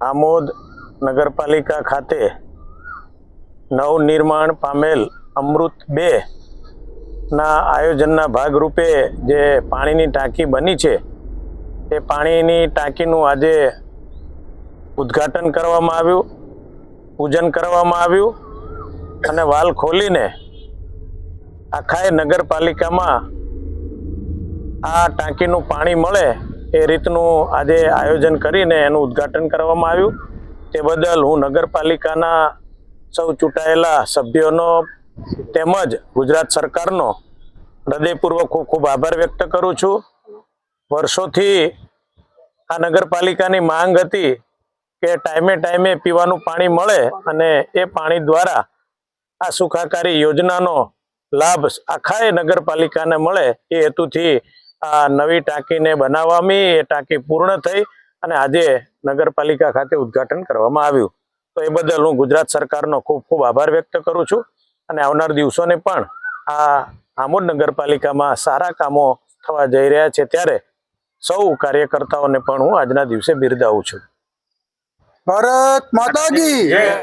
આમોદ નગરપાલિકા ખાતે નવનિર્માણ પામેલ અમૃત બે ના આયોજનના ભાગરૂપે જે પાણીની ટાંકી બની છે, એ પાણીની ટાંકીનું આજે ઉદ્ઘાટન કરવામાં આવ્યું, પૂજન કરવામાં આવ્યું અને વાલ ખોલીને આખાય નગરપાલિકામાં આ ટાંકીનું પાણી મળે એ રીતનું આજે આયોજન કરીને એનું ઉદ્ઘાટન કરવામાં આવ્યું. તે બદલ હું નગરપાલિકાના સૌ ચૂંટાયેલા સભ્યોનો તેમજ ગુજરાત સરકારનો હૃદયપૂર્વક ખૂબ ખૂબ આભાર વ્યક્ત કરું છું. વર્ષોથી આ નગરપાલિકાની માંગ હતી કે ટાઈમે ટાઈમે પીવાનું પાણી મળે અને એ પાણી દ્વારા આ સુખાકારી યોજનાનો લાભ આખાય નગરપાલિકાને મળે એ હેતુથી આ નવી ટાંકીને બનાવવામાં એ ટાંકી પૂર્ણ થઈ અને આજે નગરપાલિકા ખાતે ઉદ્ઘાટન કરવામાં આવ્યું. તો એ બદલ હું ગુજરાત સરકારનો ખૂબ ખૂબ આભાર વ્યક્ત કરું છું અને આવનાર દિવસોને પણ આ આમોદ નગરપાલિકામાં સારા કામો થવા જઈ રહ્યા છે ત્યારે સૌ કાર્યકર્તાઓને પણ હું આજના દિવસે બિરદાવું છું. ભારત માતા કી